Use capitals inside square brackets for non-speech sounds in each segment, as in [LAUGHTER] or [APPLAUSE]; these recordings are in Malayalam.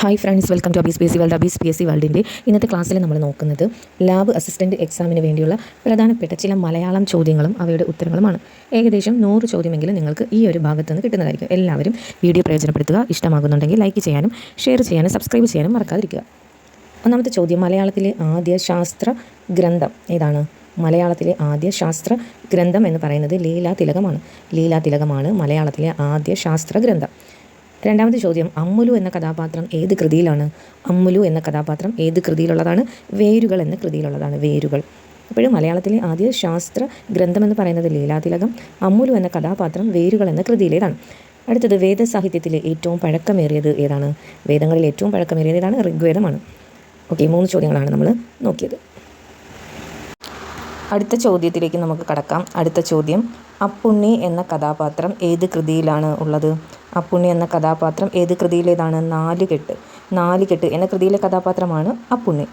Hi friends welcome to Abees P S C world Abees P S C വേൾഡിന്റെ ഇന്നത്തെ ക്ലാസ്സിൽ നമ്മൾ നോക്കുന്നത് ലാബ് അസിസ്റ്റന്റ് എക്സാമിന് വേണ്ടിയുള്ള പ്രധാനപ്പെട്ട ചില മലയാളം ചോദ്യങ്ങളും അവയുടെ ഉത്തരങ്ങളുമാണ്. ഏകദേശം നൂറ് ചോദ്യമെങ്കിലും നിങ്ങൾക്ക് ഈ ഒരു ഭാഗത്ത് നിന്ന് കിട്ടുന്നതായിരിക്കും. എല്ലാവരും വീഡിയോ പ്രയോജനപ്പെടുത്തുക ഇഷ്ടമാകുന്നുണ്ടെങ്കിൽ ലൈക്ക് ചെയ്യാനും ഷെയർ ചെയ്യാനും സബ്സ്ക്രൈബ് ചെയ്യാനും മറക്കാതിരിക്കുക. ഒന്നാമത്തെ ചോദ്യം മലയാളത്തിലെ ആദ്യ ശാസ്ത്ര ഗ്രന്ഥം ഏതാണ്? മലയാളത്തിലെ ആദ്യ ശാസ്ത്ര ഗ്രന്ഥം എന്ന് പറയുന്നത് ലീലാതിലകമാണ്. ലീലാതിലകമാണ് ലീലാ തിലകമാണ് മലയാളത്തിലെ ആദ്യ ശാസ്ത്ര ഗ്രന്ഥം. രണ്ടാമത്തെ ചോദ്യം അമ്മുലു എന്ന കഥാപാത്രം ഏത് കൃതിയിലാണ്? അമ്മുലു എന്ന കഥാപാത്രം ഏത് കൃതിയിലുള്ളതാണ്? വേരുകൾ എന്ന കൃതിയിലുള്ളതാണ് വേരുകൾ. അപ്പോഴും മലയാളത്തിലെ ആദ്യ ശാസ്ത്ര ഗ്രന്ഥം എന്ന് പറയുന്നത് ലീലാതിലകം അമ്മുലു എന്ന കഥാപാത്രം വേരുകൾ എന്ന കൃതിയിലേതാണ്. അടുത്തത് വേദസാഹിത്യത്തിലെ ഏറ്റവും പഴക്കമേറിയത് ഏതാണ്? വേദങ്ങളിൽ ഏറ്റവും പഴക്കമേറിയത് ഏതാണ്? ഋഗ്വേദമാണ്. ഓക്കെ മൂന്ന് ചോദ്യങ്ങളാണ് നമ്മൾ നോക്കിയത്. അടുത്ത ചോദ്യത്തിലേക്ക് നമുക്ക് കടക്കാം. അടുത്ത ചോദ്യം. അപ്പുണ്ണി എന്ന കഥാപാത്രം ഏത് കൃതിയിലാണ് ഉള്ളത്? അപ്പുണ്ണി എന്ന കഥാപാത്രം ഏത് കൃതിയിലേതാണ്? നാലുകെട്ട് നാലുകെട്ട് എന്ന കൃതിയിലെ കഥാപാത്രമാണ് അപ്പുണ്ണി.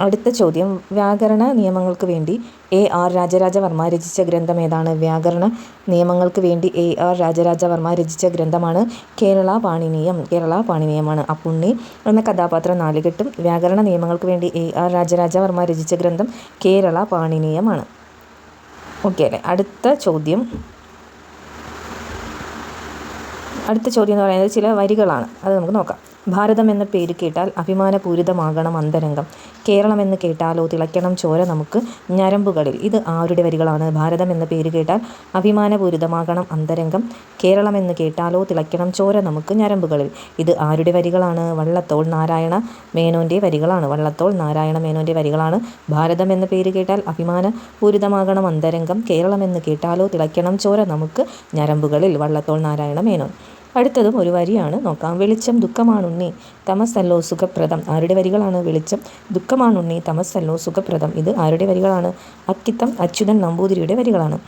അടുത്ത ചോദ്യം. വ്യാകരണ നിയമങ്ങൾക്ക് വേണ്ടി എ ആർ രാജരാജവർമ്മ രചിച്ച ഗ്രന്ഥം ഏതാണ്? വ്യാകരണ നിയമങ്ങൾക്ക് വേണ്ടി എ ആർ രാജരാജവർമ്മ രചിച്ച ഗ്രന്ഥമാണ് കേരള പാണിനീയം. കേരള പാണിനീയമാണ്. അപ്പുണ്ണി എന്ന കഥാപാത്രം നാലുകെട്ടും വ്യാകരണ നിയമങ്ങൾക്ക് വേണ്ടി എ ആർ രാജരാജവർമ്മ രചിച്ച ഗ്രന്ഥം കേരള പാണിനീയമാണ്. ഓക്കെ അല്ലേ? അടുത്ത ചോദ്യം. അടുത്ത ചോദ്യം എന്ന് പറയുന്നത് ചില വരികളാണ്. അത് നമുക്ക് നോക്കാം. ഭാരതം എന്ന പേര് കേട്ടാൽ അഭിമാനപൂരിതമാകണം അന്തരംഗം. കേരളം എന്ന് കേട്ടാലോ തിളയ്ക്കണം ചോര നമുക്ക് ഞരമ്പുകളിൽ. ഇത് ആരുടെ വരികളാണ്? ഭാരതം എന്ന പേര് കേട്ടാൽ അഭിമാനപൂരിതമാകണം അന്തരംഗം. കേരളം എന്ന് കേട്ടാലോ തിളയ്ക്കണം ചോര നമുക്ക് ഞരമ്പുകളിൽ. ഇത് ആരുടെ വരികളാണ്? വള്ളത്തോൾ നാരായണ മേനോന്റെ വരികളാണ്. വള്ളത്തോൾ നാരായണ മേനോന്റെ വരികളാണ്. ഭാരതം എന്ന പേര് കേട്ടാൽ അഭിമാനപൂരിതമാകണം അന്തരംഗം. കേരളം എന്ന് കേട്ടാലോ തിളയ്ക്കണം ചോര നമുക്ക് ഞരമ്പുകളിൽ. വള്ളത്തോൾ നാരായണ മേനോൻ. അടുത്തതും ഒരു വരിയാണ്. നോക്കാം. വെളിച്ചം ദുഃഖമാണുണ്ണി തമസല്ലോ സുഖപ്രദം. ആരുടെ വരികളാണ് വെളിച്ചം? ദുഃഖമാണുണ്ണി തമസല്ലോ സുഖപ്രദം. ഇത് ആരുടെ വരികളാണ്? അക്കിത്തം അച്യുതൻ നമ്പൂതിരിയുടെ വരികളാണ്.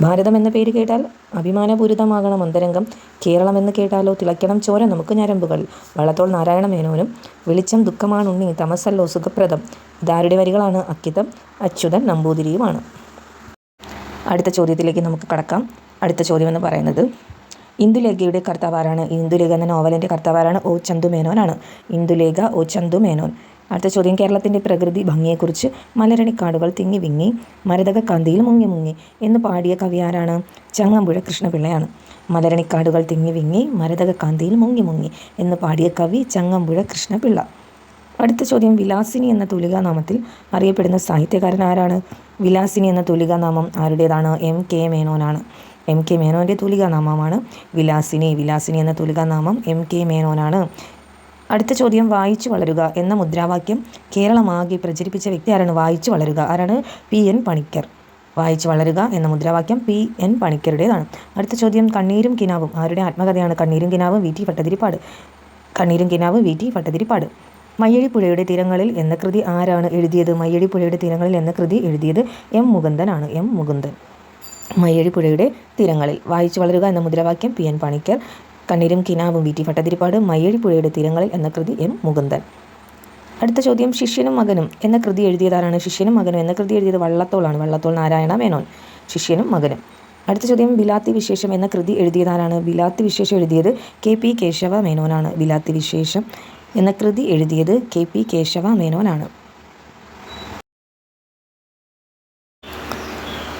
ഭാരതം എന്ന പേര് കേട്ടാൽ അഭിമാനപൂരിതമാകണം അന്തരംഗം. കേരളം എന്ന് കേട്ടാലോ തിളയ്ക്കണം ചോര നമുക്ക് ഞരമ്പുകൾ. വള്ളത്തോൾ നാരായണ മേനോനും വെളിച്ചം ദുഃഖമാണുണ്ണി തമസല്ലോ സുഖപ്രദം. ഇതാരുടെ വരികളാണ്? അക്കിത്തം അച്യുതൻ നമ്പൂതിരിയുമാണ്. അടുത്ത ചോദ്യത്തിലേക്ക് നമുക്ക് കടക്കാം. അടുത്ത ചോദ്യം എന്ന് പറയുന്നത് ഇന്ദുലേഖയുടെ കർത്താവാരാണ്. ഇന്ദുലേഖ എന്ന നോവലിന്റെ കർത്താവാരാണ് ഓ ചന്തു മേനോനാണ് ഇന്ദുലേഖ ഓ ചന്തു മേനോൻ അടുത്ത ചോദ്യം കേരളത്തിന്റെ പ്രകൃതി ഭംഗിയെക്കുറിച്ച് മലരണിക്കാടുകൾ തിങ്ങി വിങ്ങി മരതക കാന്തിയിൽ മുങ്ങി മുങ്ങി എന്ന് പാടിയ കവി ആരാണ്? ചങ്ങമ്പുഴ കൃഷ്ണപിള്ളയാണ്. മലരണിക്കാടുകൾ തിങ്ങി വിങ്ങി മരതക കാന്തിയിൽ മുങ്ങി മുങ്ങി എന്ന് പാടിയ കവി ചങ്ങമ്പുഴ കൃഷ്ണപിള്ള. അടുത്ത ചോദ്യം വിലാസിനി എന്ന തുലികാനാമത്തിൽ അറിയപ്പെടുന്ന സാഹിത്യകാരൻ ആരാണ്? വിലാസിനി എന്ന തുലികാനാമം ആരുടേതാണ്? എം കെ മേനോനാണ്. എം കെ മേനോന്റെ തുലികാനാമമാണ്. വിലാസിനി വിലാസിനി എന്ന തൂലികാനാമം എം കെ മേനോനാണ്. അടുത്ത ചോദ്യം വായിച്ചു വളരുക എന്ന മുദ്രാവാക്യം കേരളമാകെ പ്രചരിപ്പിച്ച വ്യക്തി ആരാണ്? വായിച്ചു വളരുക. ആരാണ്? P N Panicker. വായിച്ചു വളരുക എന്ന മുദ്രാവാക്യം പി എൻ പണിക്കരുടേതാണ്. അടുത്ത ചോദ്യം കണ്ണീരും കിനാവും. ആരുടെ ആത്മകഥയാണ്? കണ്ണീരും കിനാവും വി ടി ഭട്ടതിരിപ്പാട്. കണ്ണീരും കിനാവും വി ടി ഭട്ടതിരിപ്പാട്. മയ്യഴിപ്പുഴയുടെ തീരങ്ങളിൽ എന്ന കൃതി ആരാണ് എഴുതിയത്? മയ്യഴിപ്പുഴയുടെ തീരങ്ങളിൽ എന്ന കൃതി എഴുതിയത് എം മുകുന്ദനാണ്. എം മുകുന്ദൻ. മയ്യഴിപ്പുഴയുടെ തീരങ്ങളിൽ. വായിച്ചു വളരുക എന്ന മുദ്രാവാക്യം പി എൻ പണിക്കർ. കണ്ണീരും കിനാവും വി ടി ഭട്ടതിരിപ്പാട് മയ്യഴിപ്പുഴയുടെ തീരങ്ങളിൽ എന്ന കൃതി എം. മുകുന്ദൻ. അടുത്ത ചോദ്യം ശിഷ്യനും മകനും എന്ന കൃതി എഴുതിയതാരാണ്? ശിഷ്യനും മകനും എന്ന കൃതി എഴുതിയത് വള്ളത്തോളാണ്. വള്ളത്തോൾ നാരായണ മേനോൻ. ശിഷ്യനും മകനും. അടുത്ത ചോദ്യം ബിലാത്തി വിശേഷം എന്ന കൃതി എഴുതിയതാരാണ്? ബിലാത്തി വിശേഷം എഴുതിയത് കെ പി കേശവ മേനോനാണ്. ബിലാത്തി വിശേഷം എന്ന കൃതി എഴുതിയത് കെ പി കേശവ മേനോനാണ്.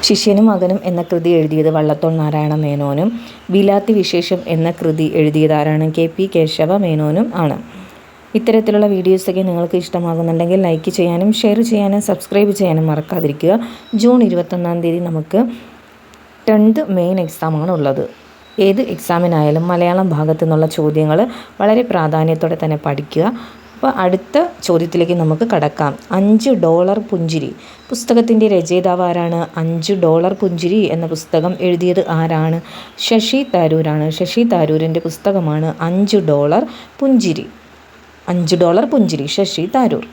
ശിഷ്യനും മകനും എന്ന കൃതി എഴുതിയത് വള്ളത്തോൾ നാരായണ മേനോനും വിലാത്തി വിശേഷം എന്ന കൃതി എഴുതിയതാരാണ് കെ പി കേശവ മേനോനും ആണ്. ഇത്തരത്തിലുള്ള വീഡിയോസൊക്കെ നിങ്ങൾക്ക് ഇഷ്ടമാകുന്നുണ്ടെങ്കിൽ ലൈക്ക് ചെയ്യാനും ഷെയർ ചെയ്യാനും സബ്സ്ക്രൈബ് ചെയ്യാനും മറക്കാതിരിക്കുക. ജൂൺ ഇരുപത്തൊന്നാം തീയതി നമുക്ക് ടെൻത്ത് മെയിൻ എക്സാമാണ് ഉള്ളത്. ഏത് എക്സാമിനായാലും മലയാളം ഭാഗത്തു നിന്നുള്ള ചോദ്യങ്ങൾ വളരെ പ്രാധാന്യത്തോടെ തന്നെ പഠിക്കുക. അപ്പോൾ അടുത്ത ചോദ്യത്തിലേക്ക് നമുക്ക് കടക്കാം. അഞ്ച് ഡോളർ പുഞ്ചിരി. പുസ്തകത്തിന്റെ രചയിതാവ് ആരാണ്? അഞ്ച് ഡോളർ പുഞ്ചിരി എന്ന പുസ്തകം എഴുതിയത് ആരാണ്? ശശി തരൂരാണ്. ശശി തരൂരിന്റെ പുസ്തകമാണ് അഞ്ച് ഡോളർ പുഞ്ചിരി. അഞ്ച് ഡോളർ പുഞ്ചിരി. ശശി തരൂർ.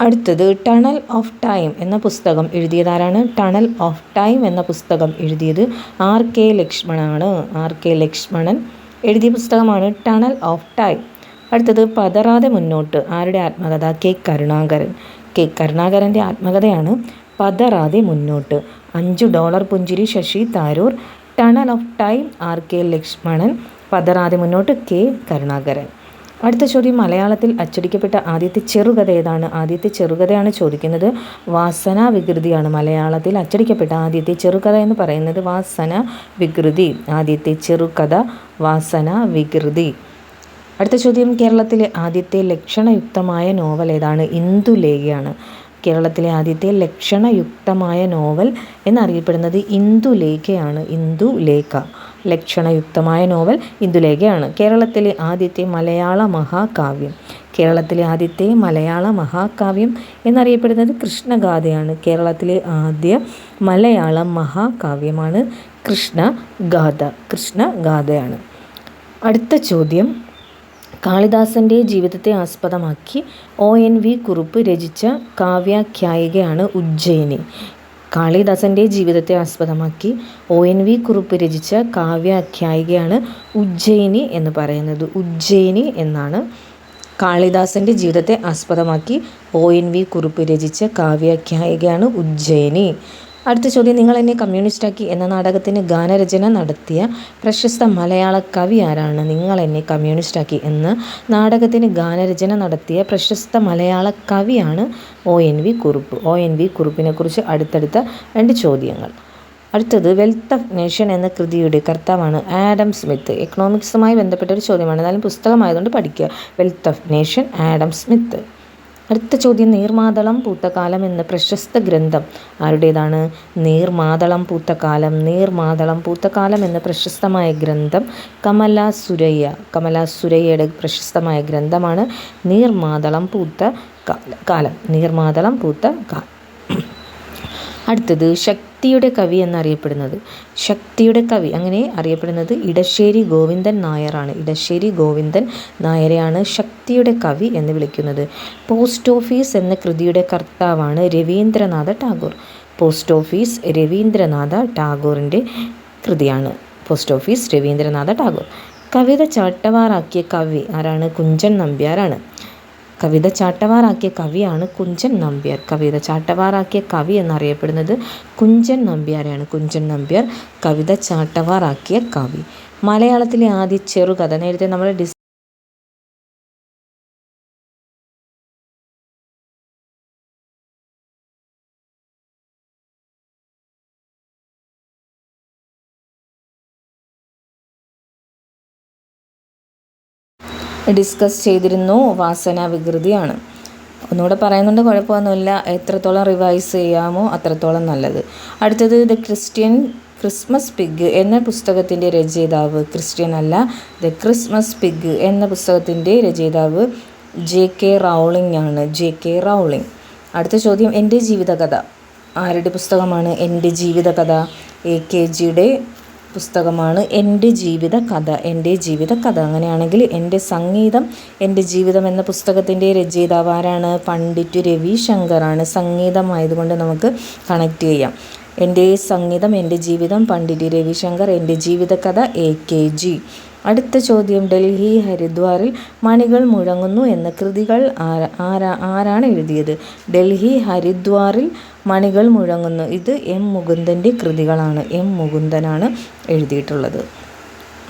അടുത്തത് ടണൽ ഓഫ് ടൈം എന്ന പുസ്തകം എഴുതിയതാരാണ് ടണൽ ഓഫ് ടൈം എന്ന പുസ്തകം എഴുതിയത് ആർ കെ ലക്ഷ്മണാണ്. ആർ കെ ലക്ഷ്മണൻ എഴുതിയ പുസ്തകമാണ് ടണൽ ഓഫ് ടൈം. അടുത്തത് പതറാതെ മുന്നോട്ട്. ആരുടെ ആത്മകഥ? കെ കരുണാകരൻ. കെ കരുണാകരന്റെ ആത്മകഥയാണ് പതറാതെ മുന്നോട്ട്. അഞ്ച് ഡോളർ പുഞ്ചിരി Shashi Tharoor tunnel of time R K Lakshmanan പതറാതെ മുന്നോട്ട് കെ കരുണാകരൻ. അടുത്ത ചോദ്യം മലയാളത്തിൽ അച്ചടിക്കപ്പെട്ട ആദ്യത്തെ ചെറുകഥ ഏതാണ്? ആദ്യത്തെ ചെറുകഥയാണ് ചോദിക്കുന്നത് വാസന വികൃതിയാണ്. മലയാളത്തിൽ അച്ചടിക്കപ്പെട്ട ആദ്യത്തെ ചെറുകഥ എന്ന് പറയുന്നത് വാസന വികൃതി. ആദ്യത്തെ ചെറുകഥ വാസന വികൃതി. അടുത്ത ചോദ്യം കേരളത്തിലെ ആദ്യത്തെ ലക്ഷണയുക്തമായ നോവൽ ഏതാണ്? ഇന്ദുലേഖയാണ്. കേരളത്തിലെ ആദ്യത്തെ ലക്ഷണയുക്തമായ നോവൽ എന്നറിയപ്പെടുന്നത് ഇന്ദുലേഖയാണ്. ഇന്ദുലേഖ. ലക്ഷണയുക്തമായ നോവൽ ഇന്ദുലേഖയാണ്. കേരളത്തിലെ ആദ്യത്തെ മലയാള മഹാകാവ്യം. കേരളത്തിലെ ആദ്യത്തെ മലയാള മഹാകാവ്യം എന്നറിയപ്പെടുന്നത് കൃഷ്ണഗാഥയാണ്. കേരളത്തിലെ ആദ്യ മലയാള മഹാകാവ്യമാണ് കൃഷ്ണഗാഥ. കൃഷ്ണഗാഥയാണ്. അടുത്ത ചോദ്യം കാളിദാസന്റെ ജീവിതത്തെ ആസ്പദമാക്കി ഒ എൻ വി കുറുപ്പ് രചിച്ച കാവ്യാഖ്യായികയാണ് ഉജ്ജയിനി. കാളിദാസന്റെ ജീവിതത്തെ ആസ്പദമാക്കി ഒ എൻ വി കുറുപ്പ് രചിച്ച കാവ്യാഖ്യായികയാണ് ഉജ്ജയിനി എന്ന് പറയുന്നത്. ഉജ്ജയിനി എന്നാണ് കാളിദാസന്റെ ജീവിതത്തെ ആസ്പദമാക്കി ഒ എൻ വി കുറുപ്പ് രചിച്ച കാവ്യാഖ്യായികയാണ് ഉജ്ജയിനി. അടുത്ത ചോദ്യം നിങ്ങൾ എന്നെ കമ്മ്യൂണിസ്റ്റ് ആക്കി എന്ന നാടകത്തിന് ഗാനരചന നടത്തിയ പ്രശസ്ത മലയാള കവി ആരാണ്? നിങ്ങൾ എന്നെ കമ്മ്യൂണിസ്റ്റ് ആക്കി എന്ന നാടകത്തിന് ഗാനരചന നടത്തിയ പ്രശസ്ത മലയാള കവിയാണ് O N V Kurup. O N V കുറുപ്പിനെ കുറിച്ച് അടുത്തടുത്ത രണ്ട് ചോദ്യങ്ങൾ. അടുത്തത് വെൽത്ത് ഓഫ് നേഷൻ എന്ന കൃതിയുടെ കർത്താവാണ് ആഡം സ്മിത്ത്. എക്കണോമിക്സുമായി ബന്ധപ്പെട്ട ഒരു ചോദ്യമാണ്. എന്നാലും പുസ്തകമായതുകൊണ്ട് പഠിക്കുക. Wealth of nation Adam Smith. അടുത്ത ചോദ്യം നീർമാതളം പൂത്തകാലം എന്ന പ്രശസ്ത ഗ്രന്ഥം. ആരുടേതാണ്? നീർമാതളം പൂത്തകാലം നീർമാതളം പൂത്തകാലം എന്ന പ്രശസ്തമായ ഗ്രന്ഥം കമല സുരയ്യ കമല സുരയ്യയുടെ പ്രശസ്തമായ ഗ്രന്ഥമാണ് നീർമാതളം പൂത്ത കാലം. നീർമാതളം പൂത്ത കാലം അടുത്തത് ശക്തിയുടെ കവി എന്നറിയപ്പെടുന്നത്. ശക്തിയുടെ കവി അങ്ങനെ അറിയപ്പെടുന്നത് ഇടശ്ശേരി ഗോവിന്ദൻ നായരാണ്. ഇടശ്ശേരി ഗോവിന്ദൻ നായരെയാണ് ശക്തിയുടെ കവി എന്ന് വിളിക്കുന്നത്. പോസ്റ്റ് ഓഫീസ് എന്ന കൃതിയുടെ കർത്താവാണ് രവീന്ദ്രനാഥ ടാഗോർ. പോസ്റ്റ് ഓഫീസ് രവീന്ദ്രനാഥ ടാഗോറിന്റെ കൃതിയാണ് പോസ്റ്റ് ഓഫീസ് രവീന്ദ്രനാഥ ടാഗോർ. കവിത ചാട്ടവാറാക്കിയ കവി ആരാണ്? കുഞ്ചൻ നമ്പ്യാരാണ്. കവിത ചാട്ടവാറാക്കിയ കവിയാണ് കുഞ്ചൻ നമ്പ്യാർ. കവിത ചാട്ടവാറാക്കിയ കവി എന്നറിയപ്പെടുന്നത് കുഞ്ചൻ നമ്പ്യാരെയാണ്. കുഞ്ചൻ നമ്പ്യാർ കവിത ചാട്ടവാറാക്കിയ കവി. മലയാളത്തിലെ ആദ്യ ചെറുകഥ നേരത്തെ നമ്മൾ ഡിസ് ഡിസ്കസ് ചെയ്തിരുന്നു. വാസന വികൃതിയാണ്. ഒന്നുകൂടെ പറയുന്നുണ്ട് കുഴപ്പമൊന്നുമില്ല. എത്രത്തോളം റിവൈസ് ചെയ്യാമോ അത്രത്തോളം നല്ലത്. അടുത്തത് ദ ക്രിസ്ത്യൻ ക്രിസ്മസ് പിഗ് എന്ന പുസ്തകത്തിന്റെ രചയിതാവ്. ക്രിസ്ത്യൻ അല്ല ദ ക്രിസ്മസ് പിഗ് എന്ന പുസ്തകത്തിന്റെ രചയിതാവ് ജെ കെ റൗളിംഗ് ആണ്. J K Rowling. അടുത്ത ചോദ്യം എന്റെ ജീവിതകഥ. ആരുടെ പുസ്തകമാണ് എന്റെ ജീവിതകഥ? എ കെ ജിയുടെ പുസ്തകമാണ് എന്റെ ജീവിത കഥ. എന്റെ ജീവിത കഥ. അങ്ങനെയാണെങ്കിൽ എന്റെ സംഗീതം എന്റെ ജീവിതം എന്ന പുസ്തകത്തിന്റെ രചയിതാവ് ആരാണ്? പണ്ഡിറ്റ് രവിശങ്കറാണ്. സംഗീതമായതുകൊണ്ട് നമുക്ക് കണക്ട് ചെയ്യാം. എന്റെ സംഗീതം എന്റെ ജീവിതം പണ്ഡിറ്റ് രവിശങ്കർ എന്റെ ജീവിതകഥ എ കെ ജി. അടുത്ത ചോദ്യം ഡൽഹി ഹരിദ്വാറിൽ മണികൾ മുഴങ്ങുന്നു എന്ന കൃതികൾ ആരാ ആരാ ആരാണ് എഴുതിയത്? ഡൽഹി ഹരിദ്വാറിൽ മണികൾ മുഴങ്ങുന്നു. ഇത് എം മുകുന്ദന്റെ കൃതികളാണ്. എം മുകുന്ദനാണ് എഴുതിയിട്ടുള്ളത്.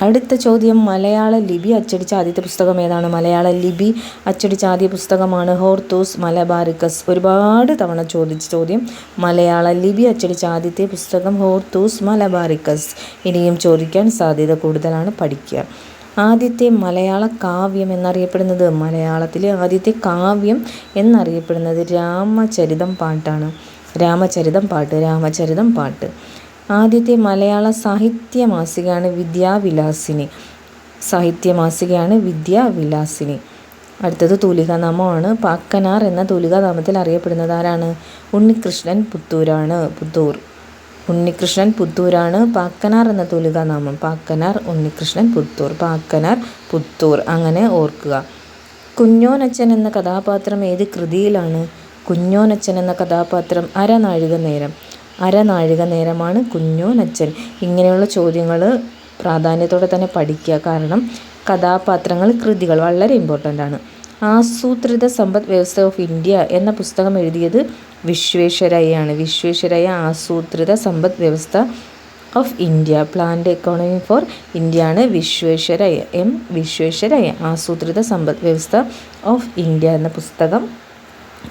അടുത്ത ചോദ്യം മലയാള ലിപി അച്ചടിച്ച ആദ്യത്തെ പുസ്തകം ഏതാണ്? മലയാള ലിപി അച്ചടിച്ച ആദ്യ പുസ്തകമാണ് ഹോർത്തൂസ് മലബാറിക്കസ്. ഒരുപാട് തവണ ചോദിച്ച ചോദ്യം മലയാള ലിപി അച്ചടിച്ച ആദ്യത്തെ പുസ്തകം ഹോർത്തൂസ് മലബാറിക്കസ്. ഇനിയും ചോദിക്കാൻ സാധ്യത കൂടുതലാണ് പഠിക്കുക. ആദ്യത്തെ മലയാള കാവ്യം എന്നറിയപ്പെടുന്നത് മലയാളത്തിലെ ആദ്യത്തെ കാവ്യം എന്നറിയപ്പെടുന്നത് രാമചരിതം പാട്ടാണ്. രാമചരിതം പാട്ട് രാമചരിതം പാട്ട്. ആദ്യത്തെ മലയാള സാഹിത്യ മാസികയാണ് വിദ്യാവിലാസിനി. സാഹിത്യ മാസികയാണ് വിദ്യാവിലാസിനി. അടുത്തത് തൂലികാനാമമാണ്. പാക്കനാർ എന്ന തൂലികാനാമത്തിൽ അറിയപ്പെടുന്നത് ആരാണ്? ഉണ്ണികൃഷ്ണൻ പുത്തൂരാണ്. പുത്തൂർ. ഉണ്ണികൃഷ്ണൻ പുത്തൂരാണ്. പാക്കനാർ എന്ന തൂലികാനാമം. പാക്കനാർ ഉണ്ണികൃഷ്ണൻ പുത്തൂർ. പാക്കനാർ പുത്തൂർ. അങ്ങനെ ഓർക്കുക. കുഞ്ഞോനച്ചൻ എന്ന കഥാപാത്രം ഏത് കൃതിയിലാണ്? കുഞ്ഞോനച്ചൻ എന്ന കഥാപാത്രം അരനാഴിക നേരം അരനാഴിക നേരമാണ് കുഞ്ഞോ നച്ചൻ ഇങ്ങനെയുള്ള ചോദ്യങ്ങൾ പ്രാധാന്യത്തോടെ തന്നെ പഠിക്കുക. കാരണം കഥാപാത്രങ്ങൾ കൃതികൾ വളരെ ഇമ്പോർട്ടന്റ് ആണ്. ആസൂത്രിത സമ്പദ് വ്യവസ്ഥ ഓഫ് ഇന്ത്യ എന്ന പുസ്തകം എഴുതിയത് വിശ്വേശ്വരയ്യാണ്. വിശ്വേശ്വരയ്യ ആസൂത്രിത സമ്പദ് വ്യവസ്ഥ of India planned economy for India ആണ് വിശ്വേശ്വരയ്യ. എം വിശ്വേശ്വരയ്യ ആസൂത്രിത സമ്പദ് വ്യവസ്ഥ ഓഫ് ഇന്ത്യ എന്ന പുസ്തകം.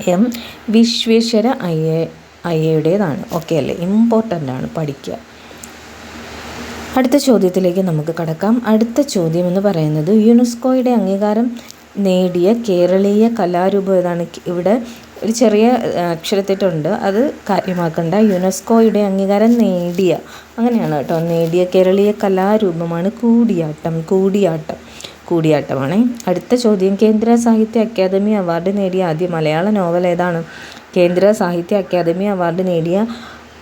എം വിശ്വേശ്വര അയ്യ അയ്യയുടേതാണ് ഓക്കെ അല്ലേ? ഇമ്പോർട്ടന്റ് ആണ് പഠിക്കുക. അടുത്ത ചോദ്യത്തിലേക്ക് നമുക്ക് കടക്കാം. അടുത്ത ചോദ്യം എന്ന് പറയുന്നത് യുനെസ്കോയുടെ അംഗീകാരം നേടിയ കേരളീയ കലാരൂപം ഏതാണ്? ഇവിടെ ഒരു ചെറിയ അക്ഷരത്തിട്ടുണ്ട്. അത് കാര്യമാക്കണ്ട. യുനെസ്കോയുടെ അംഗീകാരം നേടിയ അങ്ങനെയാണ് കേട്ടോ. നേടിയ കേരളീയ കലാരൂപമാണ് കൂടിയാട്ടം. കൂടിയാട്ടം. കൂടിയാട്ടമാണ്. അടുത്ത ചോദ്യം. കേന്ദ്ര സാഹിത്യ അക്കാദമി അവാർഡ് നേടിയ ആദ്യ മലയാള നോവൽ ഏതാണ്? കേന്ദ്ര സാഹിത്യ അക്കാദമി അവാർഡ് നേടിയ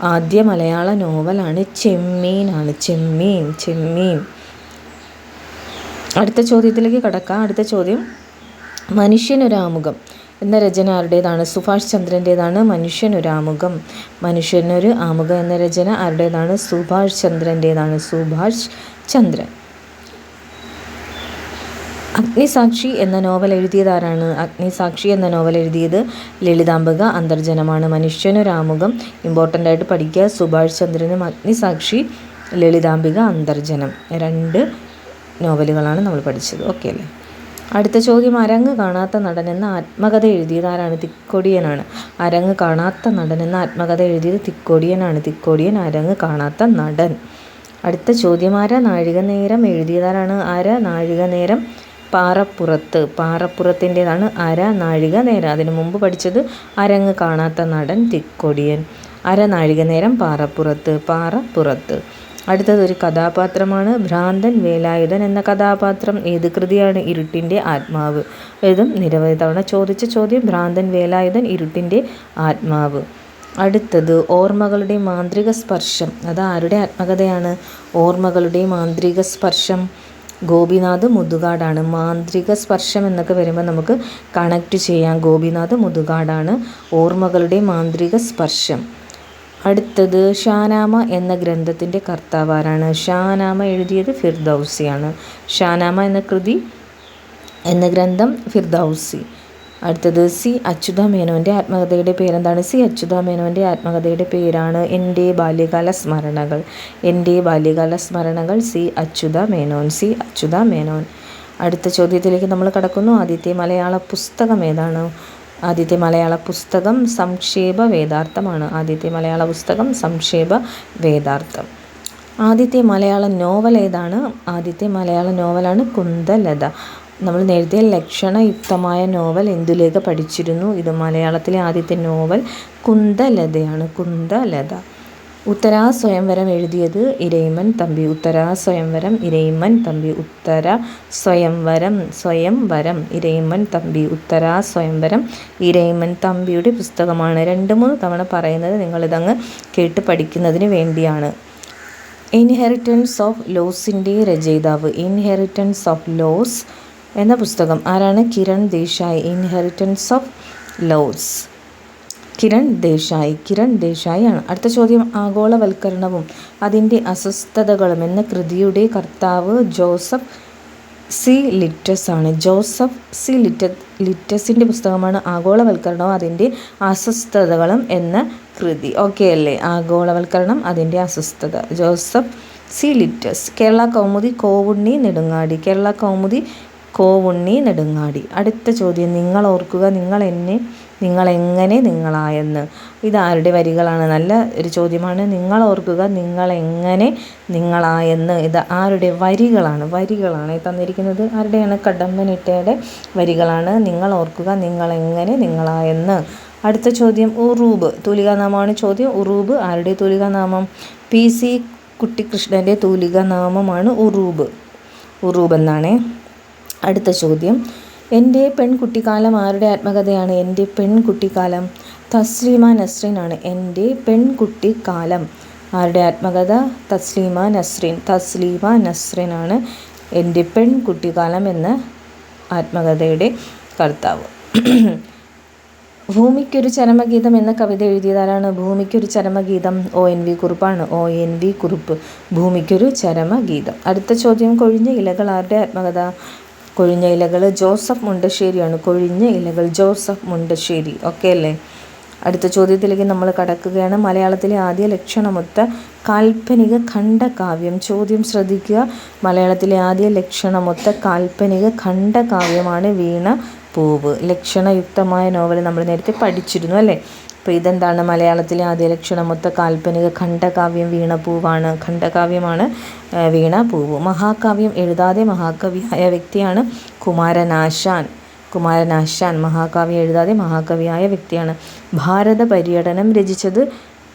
ആദ്യ മലയാള നോവലാണ് ചെമ്മീനാണ് ചെമ്മീൻ ചെമ്മീൻ. അടുത്ത ചോദ്യത്തിലേക്ക് കടക്കാം. അടുത്ത ചോദ്യം. മനുഷ്യനൊരാമുഖം എന്ന രചന ആരുടേതാണ് സുഭാഷ് ചന്ദ്രന്റേതാണ് മനുഷ്യനൊരാമുഖം. മനുഷ്യനൊരു ആമുഖം എന്ന രചന ആരുടേതാണ്? സുഭാഷ് ചന്ദ്രന്റേതാണ് സുഭാഷ് ചന്ദ്രൻ. അഗ്നിസാക്ഷി എന്ന നോവൽ എഴുതിയതാരാണ്? അഗ്നിസാക്ഷി എന്ന നോവൽ എഴുതിയത് ലളിതാംബക അന്തർജനമാണ്. മനുഷ്യനൊരാമുഖം ഇമ്പോർട്ടന്റ് ആയിട്ട് പഠിക്കുക. സുഭാഷ് ചന്ദ്രനും അഗ്നിസാക്ഷി ലളിതാംബിക അന്തർജനം. രണ്ട് നോവലുകളാണ് നമ്മൾ പഠിച്ചത്. ഓക്കെ അല്ലേ? അടുത്ത ചോദ്യം അരങ്ങ് കാണാത്ത നടൻ എന്ന ആത്മകഥ എഴുതിയത് ആരാണ് തിക്കൊടിയനാണ്. അരങ്ങ് കാണാത്ത നടൻ എന്ന ആത്മകഥ എഴുതിയത് തിക്കൊടിയനാണ്. തിക്കൊടിയൻ അരങ്ങ് കാണാത്ത നടൻ. അടുത്ത ചോദ്യം ആരാ നാഴിക നേരം എഴുതിയതാരാണ്? ആര നാഴിക നേരം പാറപ്പുറത്ത്. പാറപ്പുറത്തിന്റെതാണ് അര നാഴിക നേരം. അതിനു മുമ്പ് പഠിച്ചത് അരങ്ങ് കാണാത്ത നടൻ തിക്കൊടിയൻ. അര നാഴിക നേരം പാറപ്പുറത്ത് പാറപ്പുറത്ത്. അടുത്തതൊരു കഥാപാത്രമാണ്. ഭ്രാന്തൻ വേലായുധൻ എന്ന കഥാപാത്രം. ഏത് കൃതിയാണ് ഇരുട്ടിന്റെ ആത്മാവ്? ഇതും നിരവധി തവണ ചോദിച്ച ചോദ്യം ഭ്രാന്തൻ വേലായുധൻ ഇരുട്ടിന്റെ ആത്മാവ്. അടുത്തത് ഓർമ്മകളുടെ മാന്ത്രിക സ്പർശം അത് ആരുടെ ആത്മകഥയാണ്? ഓർമ്മകളുടെ മാന്ത്രിക സ്പർശം ഗോപിനാഥ് മുതുകാടാണ്. മാന്ത്രിക സ്പർശം എന്നൊക്കെ വരുമ്പോൾ നമുക്ക് കണക്റ്റ് ചെയ്യാം. ഗോപിനാഥ് മുതുകാടാണ് ഓർമ്മകളുടെ മാന്ത്രിക സ്പർശം. അടുത്തത് ഷാനാമ എന്ന ഗ്രന്ഥത്തിന്റെ കർത്താവ് ആരാണ് ഷാനാമ എഴുതിയത് ഫിർദൌസിയാണ്. ഷാനാമ എന്ന കൃതി എന്ന ഗ്രന്ഥം ഫിർദൌസി. അടുത്തത് സി അച്യുത മേനോന്റെ ആത്മകഥയുടെ പേരെന്താണ്? സി അച്യുത മേനോന്റെ ആത്മകഥയുടെ പേരാണ് എന്റെ ബാല്യകാല സ്മരണകൾ. എന്റെ ബാല്യകാല സ്മരണകൾ സി അച്യുത മേനോൻ സി അച്യുത മേനോൻ. അടുത്ത ചോദ്യത്തിലേക്ക് നമ്മൾ കടക്കുന്നു. ആദ്യത്തെ മലയാള പുസ്തകം ഏതാണ്? ആദ്യത്തെ മലയാള പുസ്തകം സംക്ഷേപ വേദാർത്ഥമാണ്. ആദ്യത്തെ മലയാള പുസ്തകം സംക്ഷേപ വേദാർത്ഥം. ആദ്യത്തെ മലയാള നോവൽ ഏതാണ്? ആദ്യത്തെ മലയാള നോവലാണ് കുന്തലത. നമ്മൾ നേരത്തെ ലക്ഷണയുക്തമായ നോവൽ എന്തുലേഖ പഠിച്ചിരുന്നു? ഇത് മലയാളത്തിലെ ആദ്യത്തെ നോവൽ. കുന്തലതയാണ്. കുന്തലത. ഉത്തരാ സ്വയംവരം എഴുതിയത് ഇരയിമൻ തമ്പി. ഉത്തരാ സ്വയംവരം ഇരയിമൻ തമ്പി. ഉത്തര സ്വയംവരം. സ്വയംവരം ഇരയിമൻ തമ്പി. ഉത്തരാ സ്വയംവരം ഇരയിമൻ തമ്പിയുടെ പുസ്തകമാണ്. രണ്ട് മൂന്ന് തവണ പറയുന്നത് നിങ്ങളിതങ്ങ് കേട്ട് പഠിക്കുന്നതിന് വേണ്ടിയാണ്. ഇൻഹെറിറ്റൻസ് ഓഫ് ലോസിന്റെ രചയിതാവ്. ഇൻഹെറിറ്റൻസ് ഓഫ് ലോസ് എന്ന പുസ്തകം ആരാണ് Kiran Desai inheritance of loves Kiran Desai Kiran Desai ആണ്. അടുത്ത ചോദ്യം ആഗോളവൽക്കരണവും അതിന്റെ അസ്വസ്ഥതകളും എന്ന കൃതിയുടെ കർത്താവ് ജോസഫ് സി. ലിറ്റസ് ആണ്. Joseph C. ലിറ്റ ലിറ്റസിന്റെ പുസ്തകമാണ് ആഗോളവൽക്കരണവും അതിന്റെ അസ്വസ്ഥതകളും എന്ന കൃതി. ഓക്കെ അല്ലേ? ആഗോളവൽക്കരണം അതിന്റെ അസ്വസ്ഥത. Joseph Stiglitz Kerala Kaumudi Kovunni Nedungadi. Kerala Kaumudi Kovunni Nedungadi. അടുത്ത ചോദ്യം നിങ്ങൾ ഓർക്കുക നിങ്ങൾ എന്നെ നിങ്ങൾ എങ്ങനെ നിങ്ങളായെന്ന്. ഇതാരുടെ വരികളാണ്? നല്ല ഒരു ചോദ്യമാണ്. നിങ്ങൾ ഓർക്കുക നിങ്ങൾ എങ്ങനെ നിങ്ങളായെന്ന്. ഇത് ആരുടെ വരികളാണ്? വരികളാണ് തന്നിരിക്കുന്നത്. ആരുടെയാണ്? കടമ്പനിട്ടയുടെ വരികളാണ്. നിങ്ങൾ ഓർക്കുക നിങ്ങൾ എങ്ങനെ നിങ്ങളായെന്ന്. അടുത്ത ചോദ്യം ഉറൂബ്. തൂലികാനാമമാണ് ചോദ്യം. ഉറൂബ് ആരുടെ തൂലികാനാമം? പി സി കുട്ടിക്കൃഷ്ണന്റെ തൂലികാനാമമാണ് ഉറൂബ്. ഉറൂബ് എന്നാണ്. അടുത്ത ചോദ്യം. എന്റെ പെൺകുട്ടിക്കാലം ആരുടെ ആത്മകഥയാണ്? എന്റെ പെൺകുട്ടിക്കാലം തസ്ലീമ നസ്രീനാണ്. എന്റെ പെൺകുട്ടിക്കാലം ആരുടെ ആത്മകഥ? തസ്ലീമ നസ്രീൻ. തസ്ലീമ നസ്രീനാണ് എന്റെ പെൺകുട്ടിക്കാലം എന്ന ആത്മകഥയുടെ കർത്താവ്. ഭൂമിക്കൊരു ചരമഗീതം എന്ന കവിത എഴുതിയതാരാണ്? ഭൂമിക്കൊരു ചരമഗീതം. O N V കുറുപ്പാണ്. O N V Kurup. ഭൂമിക്കൊരു ചരമഗീതം. അടുത്ത ചോദ്യം. കൊഴിഞ്ഞ ഇലകൾ ആരുടെ ആത്മകഥ? കൊഴിഞ്ഞ ഇലകൾ ജോസഫ് മുണ്ടശ്ശേരിയാണ്. കൊഴിഞ്ഞ ഇലകൾ ജോസഫ് മുണ്ടശ്ശേരി. ഓക്കെ അല്ലേ? അടുത്ത ചോദ്യത്തിലേക്ക് നമ്മൾ കടക്കുകയാണ്. മലയാളത്തിലെ ആദ്യ ലക്ഷണമൊത്ത കാൽപ്പനിക ഖണ്ഡകാവ്യം. ചോദ്യം ശ്രദ്ധിക്കുക. മലയാളത്തിലെ ആദ്യ ലക്ഷണമൊത്ത കാൽപ്പനിക ഖണ്ഡകാവ്യമാണ് വീണ പൂവ്. ലക്ഷണയുക്തമായ നോവൽ നമ്മൾ നേരത്തെ പഠിച്ചിരുന്നു അല്ലേ? അപ്പോൾ ഇതെന്താണ്? മലയാളത്തിലെ ആദ്യ ലക്ഷണമൊത്ത കാൽപ്പനിക ഖണ്ഡകാവ്യം വീണപൂവാണ് ഖണ്ഡകാവ്യമാണ് വീണപൂവ് മഹാകാവ്യം എഴുതാതെ മഹാകവിയായ വ്യക്തിയാണ് കുമാരനാശാൻ. കുമാരനാശാൻ മഹാകാവ്യം എഴുതാതെ മഹാകവിയായ വ്യക്തിയാണ്. ഭാരത പര്യടനം രചിച്ചത്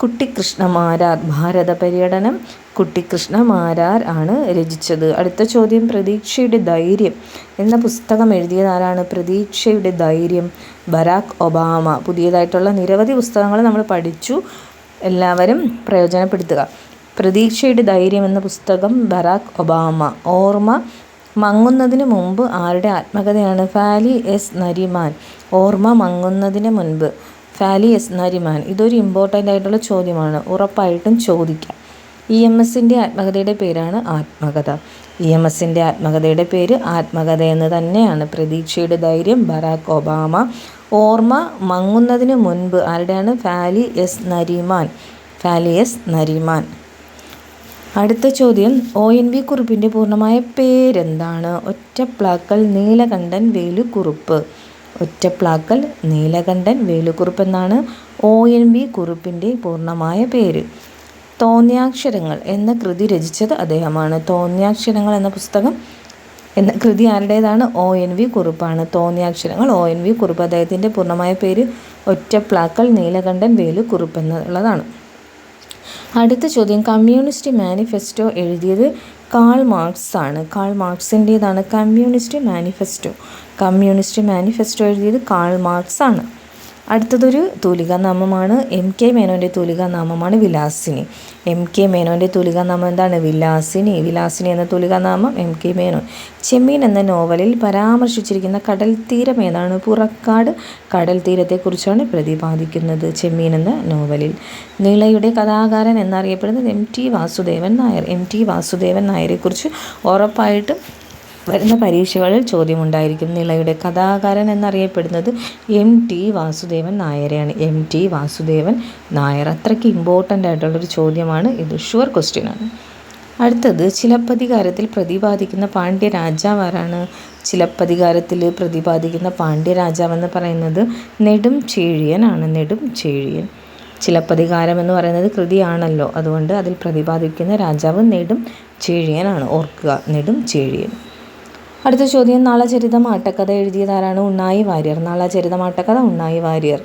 കുട്ടിക്കൃഷ്ണമാരാർ ഭാരത പര്യടനം കുട്ടിക്കൃഷ്ണമാരാർ ആണ് രചിച്ചത്. അടുത്ത ചോദ്യം പ്രതീക്ഷയുടെ ധൈര്യം എന്ന പുസ്തകം എഴുതിയത് ആരാണ് പ്രതീക്ഷയുടെ ധൈര്യം ബരാക് ഒബാമ. പുതിയതായിട്ടുള്ള നിരവധി പുസ്തകങ്ങൾ നമ്മൾ പഠിച്ചു. എല്ലാവരും പ്രയോജനപ്പെടുത്തുക. പ്രതീക്ഷയുടെ ധൈര്യം എന്ന പുസ്തകം ബരാക് ഒബാമ. ഓർമ്മ മങ്ങുന്നതിന് മുമ്പ് ആരുടെ ആത്മകഥയാണ്? ഫാലി എസ് നരിമാൻ. ഓർമ്മ മങ്ങുന്നതിന് മുൻപ്. ഫാലി എസ് നരിമാൻ ഇതൊരു ഇമ്പോർട്ടന്റ് ആയിട്ടുള്ള ചോദ്യമാണ്. ഉറപ്പായിട്ടും ചോദിക്കാം. ഇ എം എസിന്റെ ആത്മകഥയുടെ പേരാണ് ആത്മകഥ. ഇ എം എസിന്റെ ആത്മകഥയുടെ പേര് ആത്മകഥ എന്ന് തന്നെയാണ്. പ്രതീക്ഷയുടെ ധൈര്യം ബറാക്ക് ഒബാമ. ഓർമ്മ മങ്ങുന്നതിന് മുൻപ് ആരുടെയാണ്? ഫാലി എസ് നരിമാൻ. ഫാലി എസ് നരിമാൻ. അടുത്ത ചോദ്യം ഒ എൻ വി കുറിപ്പിന്റെ പൂർണമായ പേരെന്താണ്? ഒറ്റപ്ലാക്കൽ നീലകണ്ഠൻ വേലുക്കുറുപ്പ് ഒറ്റപ്ലാക്കൽ നീലകണ്ഠൻ വേലുക്കുറുപ്പ് എന്നാണ് ഒ എൻ വി കുറുപ്പിന്റെ പൂർണമായ പേര്. തോന്നിയാക്ഷരങ്ങൾ എന്ന കൃതി രചിച്ചത് അദ്ദേഹമാണ്. തോന്നിയാക്ഷരങ്ങൾ എന്ന പുസ്തകം എന്ന കൃതി ആരുടേതാണ്? ഒ എൻ വി കുറുപ്പാണ്. തോന്നിയാക്ഷരങ്ങൾ ഒ എൻ വി കുറുപ്പ് അദ്ദേഹത്തിന്റെ പൂർണമായ പേര് ഒറ്റപ്ലാക്കൽ നീലകണ്ഠൻ വേലു കുറുപ്പ് എന്നുള്ളതാണ്. അടുത്ത ചോദ്യം. കമ്മ്യൂണിസ്റ്റ് മാനിഫെസ്റ്റോ എഴുതിയത് കാൾ മാർക്സ് ആണ് കാൾ മാർക്സിന്റേതാണ് കമ്മ്യൂണിസ്റ്റ് മാനിഫെസ്റ്റോ. കമ്മ്യൂണിസ്റ്റ് മാനിഫെസ്റ്റോ എഴുതിയത് കാൾ മാർക്സ് ആണ്. അടുത്തതൊരു തൂലികാനാമമാണ് എം കെ മേനോന്റെ തൂലികാനാമമാണ് വിലാസിനി. എം കെ മേനോന്റെ തൂലികാനാമം എന്താണ്? വിലാസിനി. വിലാസിനി എന്ന തൂലികാനാമം എം കെ മേനോൻ. ചെമ്മീൻ എന്ന നോവലിൽ പരാമർശിച്ചിരിക്കുന്ന കടൽ തീരം ഏതാണ്? പുറക്കാട് കടൽ തീരത്തെക്കുറിച്ചാണ് പ്രതിപാദിക്കുന്നത് ചെമ്മീൻ എന്ന നോവലിൽ. നീളയുടെ കഥാകാരൻ എന്നറിയപ്പെടുന്നത് M T Vasudevan Nair. M T Vasudevan നായരെക്കുറിച്ച് ഉറപ്പായിട്ടും വരുന്ന പരീക്ഷകളിൽ ചോദ്യമുണ്ടായിരിക്കും. നിളയുടെ കഥാകാരൻ എന്നറിയപ്പെടുന്നത് എം ടി വാസുദേവൻ നായരെയാണ്. എം ടി വാസുദേവൻ നായർ അത്രയ്ക്ക് ഇമ്പോർട്ടന്റ് ആയിട്ടുള്ളൊരു ചോദ്യമാണ്. ഇത് ഷുവർ ക്വസ്റ്റ്യനാണ് അടുത്തത് ചിലപ്പതികാരത്തിൽ പ്രതിപാദിക്കുന്ന പാണ്ഡ്യ രാജാവ് ആരാണ്? ചിലപ്പതികാരത്തിൽ പ്രതിപാദിക്കുന്ന പാണ്ഡ്യ രാജാവെന്ന് പറയുന്നത് നെടും ചേഴിയനാണ് നെടും ചേഴിയൻ. ചിലപ്പതികാരം എന്ന് പറയുന്നത് കൃതിയാണല്ലോ. അതുകൊണ്ട് അതിൽ പ്രതിപാദിക്കുന്ന രാജാവ് നെടും ചേഴിയനാണ് ഓർക്കുക നെടും ചേഴിയൻ. അടുത്ത ചോദ്യം നളചരിതം ആട്ടക്കഥ എഴുതിയതാരാണ് ഉണ്ണായി വാര്യർ. നളചരിതം ആട്ടക്കഥ ഉണ്ണായി വാര്യർ.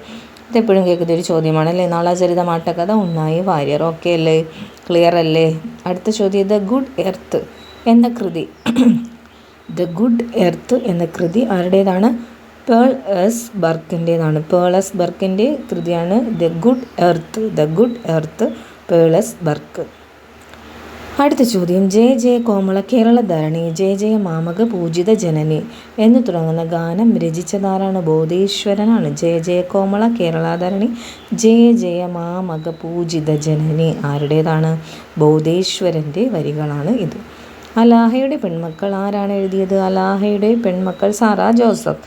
ഇതെപ്പോഴും കേൾക്കുന്ന ഒരു ചോദ്യമാണ് അല്ലേ? നളചരിതം ആട്ടക്കഥ ഉണ്ണായി വാര്യർ. ഓക്കെ അല്ലേ? ക്ലിയർ അല്ലേ? അടുത്ത ചോദ്യം ദ ഗുഡ് എർത്ത് എന്ന കൃതി. [CLEARS THROAT] ദ ഗുഡ് എർത്ത് എന്ന കൃതി ആരുടേതാണ്? പേൾ എസ് ബർക്കിന്റേതാണ്. പേൾ എസ് ബർക്കിന്റെ കൃതിയാണ് the good earth. The good earth Pearl S Buck. അടുത്ത ചോദ്യം. ജയ ജയ കോമള കേരള ധരണി ജയ ജയ മാമക പൂജിത ജനനി എന്ന് തുടങ്ങുന്ന ഗാനം രചിച്ചതാരാണ്? ബോധേശ്വരനാണ്. ജയ ജയ കോമള കേരള ധരണി ജയ ജയ മാമക പൂജിത ജനനി ആരുടേതാണ്? ബോധേശ്വരന്റെ വരികളാണ് ഇത്. അലാഹയുടെ പെൺമക്കൾ ആരാണ് എഴുതിയത്? അലാഹയുടെ പെൺമക്കൾ സാറാ ജോസഫ്.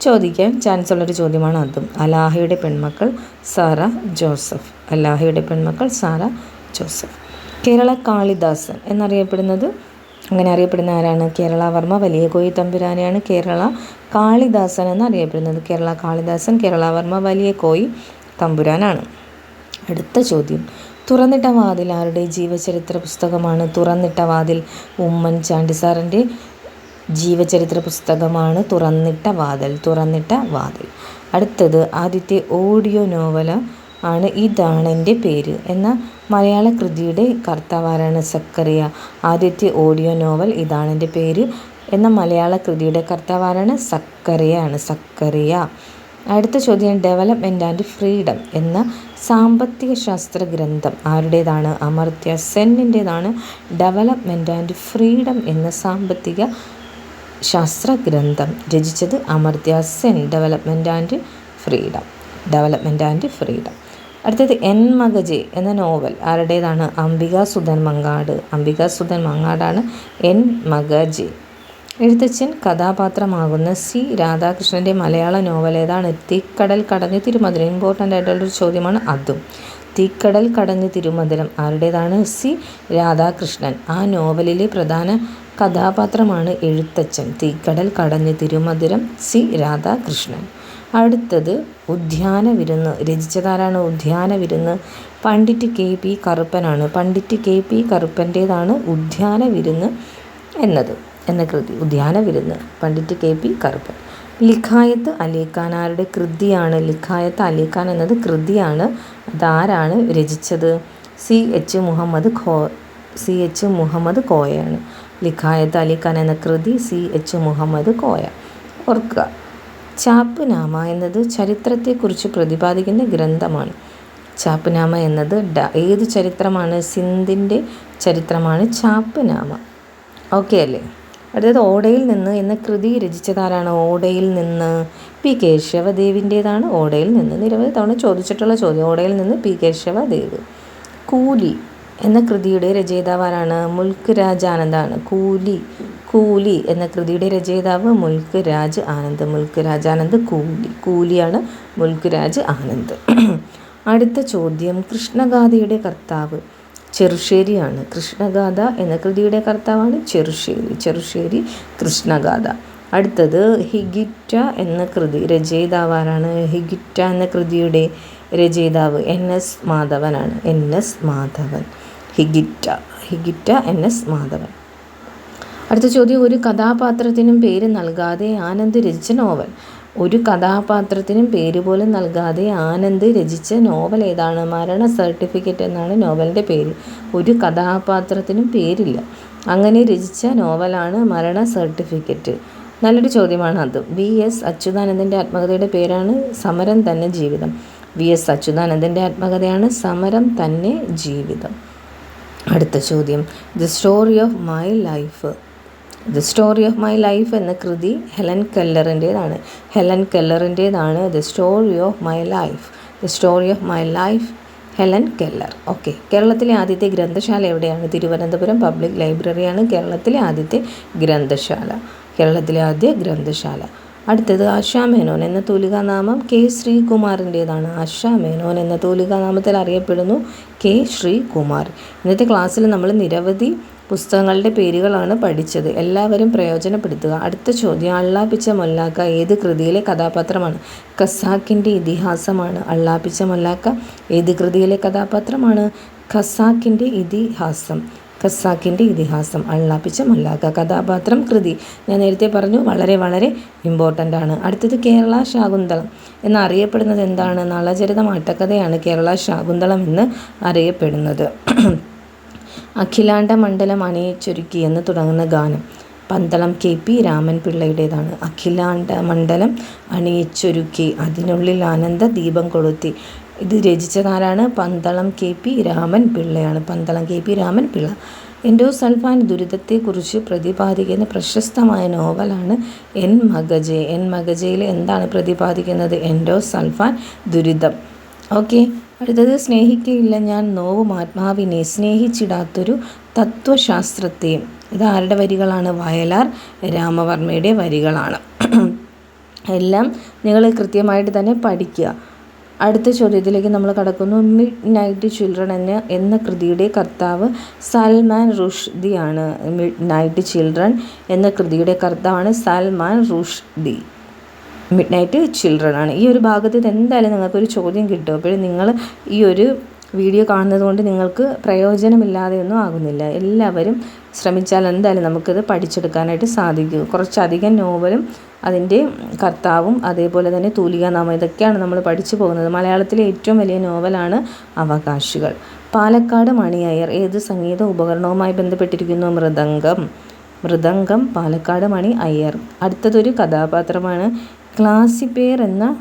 ചോദിക്കാൻ ചാൻസ് ഉള്ളൊരു ചോദ്യമാണ് അതും. അലാഹയുടെ പെൺമക്കൾ സാറ ജോസഫ്. അലാഹയുടെ പെൺമക്കൾ സാറ ജോസഫ്. കേരള കാളിദാസൻ എന്നറിയപ്പെടുന്നത്. അങ്ങനെ അറിയപ്പെടുന്ന ആരാണ്? കേരളവർമ്മ വലിയ കോയി തമ്പുരാനെയാണ് കേരള കാളിദാസൻ എന്നറിയപ്പെടുന്നത്. കേരള കാളിദാസൻ കേരളവർമ്മ വലിയ കോയി തമ്പുരാനാണ്. അടുത്ത ചോദ്യം. തുറന്നിട്ട വാതിൽ ആരുടെ ജീവചരിത്ര പുസ്തകമാണ്? തുറന്നിട്ട വാതിൽ ഉമ്മൻചാണ്ടി സാറിന്റെ ജീവചരിത്ര പുസ്തകമാണ് തുറന്നിട്ട വാതിൽ. തുറന്നിട്ട വാതിൽ. അടുത്തത് ആദ്യത്തെ ഓഡിയോ നോവൽ ആണ്. ഇതാണ് എന്റെ പേര്. എന്ന മലയാള കൃതിയുടെ കർത്താവാരാണ് സക്കറിയ. ആദ്യത്തെ ഓഡിയോ നോവൽ ഇതാണ് എന്റെ പേര്. എന്ന മലയാള കൃതിയുടെ കർത്താവാരാണ് സക്കറിയാണ് സക്കറിയ. അടുത്ത ചോദ്യം ഡെവലപ്മെന്റ് ആൻഡ് ഫ്രീഡം എന്ന സാമ്പത്തിക ശാസ്ത്ര ഗ്രന്ഥം ആരുടേതാണ്? അമർത്യ സെന്നിന്റേതാണ്. ഡെവലപ്മെന്റ് ആൻഡ് ഫ്രീഡം എന്ന സാമ്പത്തിക ശാസ്ത്ര ഗ്രന്ഥം രചിച്ചത് Amartya Sen. Development and freedom development and freedom അടുത്തത് എൻ മകജെ എന്ന നോവൽ. ആരുടേതാണ്? അംബിക സുധൻ മങ്ങാട്. അംബിക സുധൻ മങ്ങാടാണ് എൻ മകജെ എഴുത്തച്ഛൻ കഥാപാത്രമാകുന്ന സി രാധാകൃഷ്ണന്റെ മലയാള നോവൽ ഏതാണ്? തീക്കടൽ കടഞ്ഞ് തിരുമധുരം. ഇമ്പോർട്ടന്റ് ആയിട്ടുള്ളൊരു ചോദ്യമാണ് അതും. തീക്കടൽ കടഞ്ഞ് തിരുമധുരം. ആരുടേതാണ്? സി രാധാകൃഷ്ണൻ. ആ നോവലിലെ പ്രധാന കഥാപാത്രമാണ് എഴുത്തച്ഛൻ. തീക്കടൽ കടഞ്ഞ് തിരുമധുരം സി രാധാകൃഷ്ണൻ. അടുത്തത് ഉദ്യാന വിരുന്ന്. രചിച്ചതാരാണ് ഉദ്യാന വിരുന്ന്? പണ്ഡിറ്റ് കെ പി കറുപ്പനാണ്. പണ്ഡിറ്റ് കെ പി കറുപ്പന്റേതാണ് ഉദ്യാന വിരുന്ന് എന്നത് എന്ന കൃതി. ഉദ്യാന വിരുന്ന്. Pandit K P Karuppan. ലിഖായത്ത് Ali Khan. ആരുടെ കൃതിയാണ്? ലിഖായത്ത് അലിഖാൻ എന്നത് കൃതിയാണ്. അതാരാണ് രചിച്ചത്? സി എച്ച് മുഹമ്മദ് ഖോ സി എച്ച് മുഹമ്മദ് കോയയാണ്. ലിഖായത്ത് അലിഖാൻ എന്ന കൃതി സി എച്ച് മുഹമ്മദ് കോയ. ഓർക്കുക. ചാപ്പ്നാമ എന്നത് ചരിത്രത്തെക്കുറിച്ച് പ്രതിപാദിക്കുന്ന ഗ്രന്ഥമാണ്. ചാപ്പ്നാമ എന്നത് ഏത് ചരിത്രമാണ്? സിന്ധിന്റെ ചരിത്രമാണ് ചാപ്പ്നാമ. ഓക്കെ അല്ലേ? അടുത്തത് ഓടയിൽ നിന്ന് എന്ന കൃതി രചിച്ചതാരാണ് ഓടയിൽ നിന്ന് പി കേശവദേവിന്റേതാണ് ഓടയിൽ നിന്ന് നിരവധി തവണ ചോദിച്ചിട്ടുള്ള ചോദ്യം. ഓടയിൽ നിന്ന് പി കേശവദേവ്. കൂലി എന്ന കൃതിയുടെ രചയിതാവാരാണ് മുൽക്ക് രാജാനന്ദാണ്. കൂലി. കൂലി എന്ന കൃതിയുടെ രചയിതാവ് മുൽക്ക് രാജ് ആനന്ദ്. മുൽക്ക് രാജ് ആനന്ദ് കൂലി കൂലിയാണ് മുൽക്ക് രാജ് ആനന്ദ്. അടുത്ത ചോദ്യം കൃഷ്ണഗാഥയുടെ കർത്താവ് ചെറുശ്ശേരിയാണ്. കൃഷ്ണഗാഥ എന്ന കൃതിയുടെ കർത്താവാണ് ചെറുശ്ശേരി. ചെറുശ്ശേരി കൃഷ്ണഗാഥ. അടുത്തത് ഹിഗിറ്റ എന്ന കൃതി രചയിതാവാരാണ്? ഹിഗിറ്റ എന്ന കൃതിയുടെ രചയിതാവ് N S മാധവനാണ്. N S Madhavan. Higuita Higuita N S Madhavan. അടുത്ത ചോദ്യം ഒരു കഥാപാത്രത്തിനും പേര് നൽകാതെ ആനന്ദ് രചിച്ച നോവൽ. ഒരു കഥാപാത്രത്തിനും പേര് പോലും നൽകാതെ ആനന്ദ് രചിച്ച നോവൽ ഏതാണ്? മരണ സർട്ടിഫിക്കറ്റ് എന്നാണ് നോവലിന്റെ പേര്. ഒരു കഥാപാത്രത്തിനും പേരില്ല. അങ്ങനെ രചിച്ച നോവലാണ് മരണ സർട്ടിഫിക്കറ്റ്. നല്ലൊരു ചോദ്യമാണ് അത്. വി. എസ്. അച്യുതാനന്ദന്റെ ആത്മകഥയുടെ പേരാണ് സമരം തന്നെ ജീവിതം. വി. എസ്. അച്യുതാനന്ദന്റെ ആത്മകഥയാണ് സമരം തന്നെ ജീവിതം. അടുത്ത ചോദ്യം. The story of my life. The story of my life എന്ന കൃതി ഹെലൻ കെല്ലറിന്റേതാണ്. Helen കെല്ലറിന്റേതാണ് the story of my life the story of my life Helen Keller. Okay കേരളത്തിലെ ആദ്യത്തെ ഗ്രന്ഥശാല എവിടെയാണ്? തിരുവനന്തപുരം പബ്ലിക് ലൈബ്രറിയാണ് കേരളത്തിലെ ആദ്യത്തെ ഗ്രന്ഥശാല. കേരളത്തിലെ ആദ്യ ഗ്രന്ഥശാല. അടുത്തത് ആശാ മേനോൻ എന്ന തൂലികാനാമം കെ ശ്രീകുമാറിന്റേതാണ്. ആശാ മേനോൻ എന്ന തൂലികാനാമത്തിൽ അറിയപ്പെടുന്നു കെ ശ്രീകുമാർ. ഇന്നത്തെ ക്ലാസ്സിൽ നമ്മൾ നിരവധി പുസ്തകങ്ങളുടെ പേരുകളാണ് പഠിച്ചത്. എല്ലാവരും പ്രയോജനപ്പെടുത്തുക. അടുത്ത ചോദ്യം. അള്ളാപ്പിച്ച മൊല്ലാക്ക ഏത് കൃതിയിലെ കഥാപാത്രമാണ്? ഖസാക്കിന്റെ ഇതിഹാസമാണ്. അള്ളാപ്പിച്ച മൊല്ലാക്ക ഏത് കൃതിയിലെ കഥാപാത്രമാണ്? ഖസാക്കിന്റെ ഇതിഹാസം. ഖസാക്കിന്റെ ഇതിഹാസം. അള്ളാപ്പിച്ച മൊല്ലാക്ക കഥാപാത്രം കൃതി. ഞാൻ നേരത്തെ പറഞ്ഞു വളരെ വളരെ ഇമ്പോർട്ടന്റ് ആണ്. അടുത്തത് കേരള ശാകുന്തളം. എന്നറിയപ്പെടുന്നത് എന്താണ്? നളചരിതം ആട്ടക്കഥയാണ് കേരള ശാകുന്തളം എന്ന് അറിയപ്പെടുന്നത്. അഖിലാണ്ട മണ്ഡലം അണിയിച്ചൊരുക്കി എന്ന് തുടങ്ങുന്ന ഗാനം. പന്തളം കെ പി രാമൻ പിള്ളയുടേതാണ് അഖിലാണ്ട മണ്ഡലം അണിയിച്ചൊരുക്കി. അതിനുള്ളിൽ ആനന്ദ ദീപം കൊളുത്തി. ഇത് രചിച്ചതാരാണ്? Pandalam K P Raman പിള്ളയാണ് Pandalam K P Raman Pillai endosulfan ദുരിതത്തെക്കുറിച്ച് പ്രതിപാദിക്കുന്ന പ്രശസ്തമായ നോവലാണ് എൻ മഗജെ. എൻ മഗജയിൽ എന്താണ് പ്രതിപാദിക്കുന്നത്? എൻഡോസൾഫാൻ ദുരിതം. ഓക്കെ. അടുത്തത് സ്നേഹിക്കയില്ല ഞാൻ നോവും ആത്മാവിനെ. സ്നേഹിച്ചിടാത്തൊരു തത്വശാസ്ത്രത്തെയും ഇത് ആരുടെ വരികളാണ്? വയലാർ രാമവർമ്മയുടെ വരികളാണ്. എല്ലാം നിങ്ങൾ കൃത്യമായിട്ട് തന്നെ പഠിക്കുക. അടുത്ത ചോദ്യത്തിലേക്ക് നമ്മൾ കടക്കുന്നു. മിഡ് നൈറ്റ് ചിൽഡ്രൻ എന്ന എന്ന കൃതിയുടെ കർത്താവ് സൽമാൻ റുഷ്ദിയാണ്. മിഡ് നൈറ്റ് ചിൽഡ്രൻ എന്ന കൃതിയുടെ കർത്താവാണ് Salman Rushdie. Midnight children ആണ്. ഈ ഒരു ഭാഗത്ത് ഇത് എന്തായാലും നിങ്ങൾക്കൊരു ചോദ്യം കിട്ടും. അപ്പോഴും നിങ്ങൾ ഈ ഒരു വീഡിയോ കാണുന്നത് കൊണ്ട് നിങ്ങൾക്ക് പ്രയോജനമില്ലാതെയൊന്നും ആകുന്നില്ല. എല്ലാവരും ശ്രമിച്ചാൽ എന്തായാലും നമുക്കിത് പഠിച്ചെടുക്കാനായിട്ട് സാധിക്കും. കുറച്ചധികം നോവലും അതിന്റെ കർത്താവും അതേപോലെ തന്നെ തൂലികാനാമം ഇതൊക്കെയാണ് നമ്മൾ പഠിച്ചു പോകുന്നത്. മലയാളത്തിലെ ഏറ്റവും വലിയ നോവലാണ് അവകാശികൾ. പാലക്കാട് മണിയയർ ഏത് സംഗീത ഉപകരണവുമായി ബന്ധപ്പെട്ടിരിക്കുന്നു? മൃദംഗം. മൃദംഗം പാലക്കാട് മണി അയ്യർ അടുത്തതൊരു കഥാപാത്രമാണ് ക്ലാസിപ്പേർ എന്ന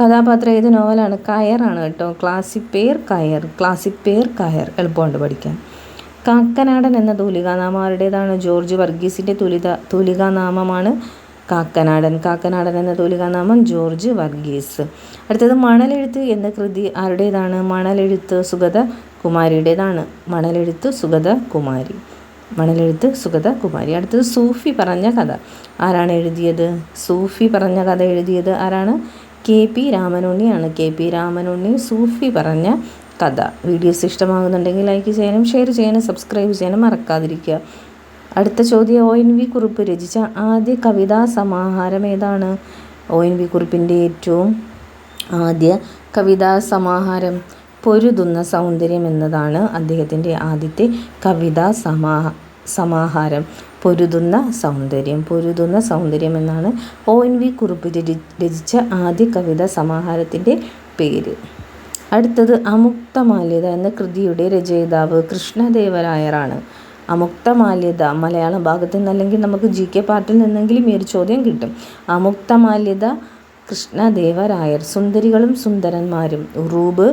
കഥാപാത്രം ഏത് നോവലാണ് കയറാണ് കേട്ടോ. ക്ലാസിപ്പേർ കയർ ക്ലാസിപ്പേർ കയർ എളുപ്പമുണ്ട് പഠിക്കാൻ. കാക്കനാടൻ എന്ന തൂലികാനാമാരുടേതാണ് ജോർജ് വർഗീസിന്റെ തുലിത തൂലികാനാമമാണ് കാക്കനാടൻ. കാക്കനാടൻ എന്ന തൂലികാനാമം ജോർജ് വർഗീസ്. അടുത്തത് മണലെഴുത്ത് എന്ന കൃതി ആരുടേതാണ്? മണലെഴുത്ത് സുഗത കുമാരിയുടേതാണ് മണലെഴുത്ത് സുഗത കുമാരി മണലെഴുത്ത് സുഗത കുമാരി. അടുത്തത് സൂഫി പറഞ്ഞ കഥ. ആരാണ് എഴുതിയത്? സൂഫി പറഞ്ഞ കഥ എഴുതിയത് ആരാണ്? K P രാമനുണ്ണിയാണ്. K P Ramanunni Sufi Paranja Katha. Videos ഇഷ്ടമാകുന്നുണ്ടെങ്കിൽ like ചെയ്യാനും ഷെയർ ചെയ്യാനും സബ്സ്ക്രൈബ് ചെയ്യാനും മറക്കാതിരിക്കുക. അടുത്ത ചോദ്യം ഒ എൻ വി കുറിപ്പ് രചിച്ച ആദ്യ കവിതാ സമാഹാരം ഏതാണ്? ഒ എൻ വി കുറിപ്പിന്റെ ഏറ്റവും ആദ്യ കവിതാ സമാഹാരം. പൊരുതുന്ന സൗന്ദര്യം എന്നതാണ് അദ്ദേഹത്തിന്റെ ആദ്യത്തെ കവിതാ സമാ സമാഹാരം. പൊരുതുന്ന സൗന്ദര്യം. പൊരുതുന്ന സൗന്ദര്യം എന്നാണ് ഒ എൻ വി കുറുപ്പ് രചിച്ച ആദ്യ കവിതാ സമാഹാരത്തിന്റെ പേര്. അടുത്തത് അമുക്തമാല്യത എന്ന കൃതിയുടെ രചയിതാവ് കൃഷ്ണദേവരായറാണ് അമുക്തമാല്യത മലയാളം ഭാഗത്തു നിന്നല്ലെങ്കിൽ നമുക്ക് ജി കെ പാർട്ടിൽ നിന്നെങ്കിലും ഈ ഒരു ചോദ്യം കിട്ടും. Amuktamalyada Krishnadevarayar. Sundarikalum Sundaranmarum. Uroob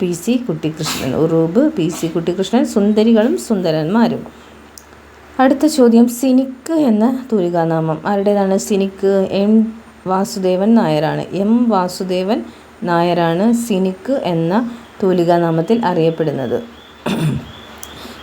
P C Kuttikrishnan Uroob P C Kuttikrishnan Sundarikalum Sundaranmarum. അടുത്ത ചോദ്യം സിനിക്ക് എന്ന തൂലികാനാമം. ആരുടേതാണ് സിനിക്ക്? എം വാസുദേവൻ നായരാണ്. എം വാസുദേവൻ നായരാണ് സിനിക്ക് എന്ന തൂലികാനാമത്തിൽ അറിയപ്പെടുന്നത്.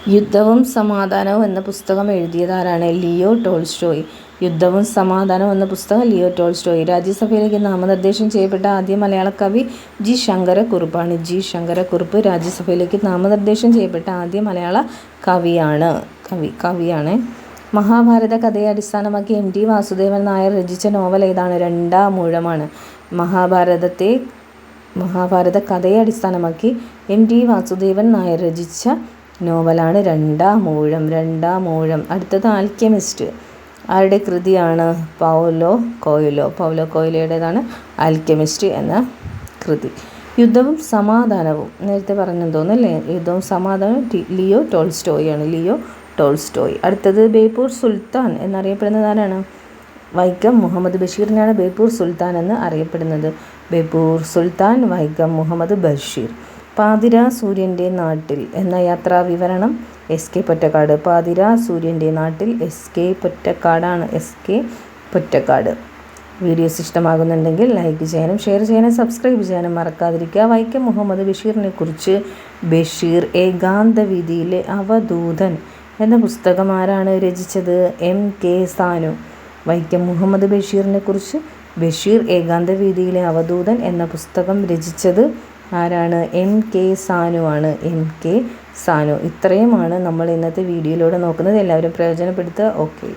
യുദ്ധവും സമാധാനവും എന്ന പുസ്തകം എഴുതിയതാരാണ്? Leo Tolstoy. യുദ്ധവും സമാധാനവും എന്ന പുസ്തകം ലിയോ ടോൾസ്റ്റോയ്. രാജ്യസഭയിലേക്ക് നാമനിർദ്ദേശം ചെയ്യപ്പെട്ട ആദ്യ മലയാള കവി ജി ശങ്കരക്കുറുപ്പാണ്. ജി ശങ്കരക്കുറുപ്പ് രാജ്യസഭയിലേക്ക് നാമനിർദ്ദേശം ചെയ്യപ്പെട്ട ആദ്യ മലയാള കവിയാണ്. കവി കവിയാണ്. മഹാഭാരത കഥയെ അടിസ്ഥാനമാക്കി എം ടി വാസുദേവൻ നായർ രചിച്ച നോവൽ ഏതാണ്? രണ്ടാം മൂഴമാണ്. മഹാഭാരതത്തെ മഹാഭാരത കഥയെ അടിസ്ഥാനമാക്കി എം ടി വാസുദേവൻ നായർ രചിച്ച നോവലാണ് രണ്ടാം മൂഴം രണ്ടാം മൂഴം. അടുത്തത് ആൽക്കെമിസ്റ്റ്. ആരുടെ കൃതിയാണ് പൗലോ കോയിലോ? പൗലോ കോയിലോയുടേതാണ് ആൽക്കെമിസ്റ്റ് എന്ന കൃതി. യുദ്ധവും സമാധാനവും. നേരത്തെ പറഞ്ഞെന്ന് തോന്നുന്നല്ലേ യുദ്ധവും സമാധാനവും ലിയോ ടോൾസ്റ്റോയാണ് ലിയോ ടോൾസ്റ്റോയ്. അടുത്തത് ബേപ്പൂർ സുൽത്താൻ എന്നറിയപ്പെടുന്നത് ആരാണ്? വൈക്കം മുഹമ്മദ് ബഷീറിനാണ് ബേപ്പൂർ സുൽത്താൻ എന്ന് അറിയപ്പെടുന്നത്. ബേപ്പൂർ സുൽത്താൻ വൈക്കം മുഹമ്മദ് ബഷീർ. പാതിര സൂര്യന്റെ നാട്ടിൽ എന്ന യാത്രാ വിവരണം എസ് കെ പൊറ്റക്കാട് പാതിര സൂര്യന്റെ നാട്ടിൽ എസ് കെ പൊറ്റക്കാടാണ് എസ് കെ പൊറ്റക്കാട് വീഡിയോസ് ഇഷ്ടമാകുന്നുണ്ടെങ്കിൽ ലൈക്ക് ചെയ്യാനും ഷെയർ ചെയ്യാനും സബ്സ്ക്രൈബ് ചെയ്യാനും മറക്കാതിരിക്കുക. വൈക്കം മുഹമ്മദ് ബഷീറിനെ കുറിച്ച് ബഷീർ ഏകാന്ത വിധിയിലെ അവധൂതൻ എന്ന പുസ്തകം ആരാണ് രചിച്ചത്? M K Sanu. Vaikom Muhammad ബഷീറിനെ കുറിച്ച് ബഷീർ ഏകാന്ത വീതിയിലെ അവധൂതൻ എന്ന പുസ്തകം രചിച്ചത് ആരാണ്? എം കെ സാനു ആണ്. M K Sanu. ഇത്രയുമാണ് നമ്മൾ ഇന്നത്തെ വീഡിയോയിലൂടെ നോക്കുന്നത്. എല്ലാവരും പ്രയോജനപ്പെടുത്തുക. ഓക്കെ.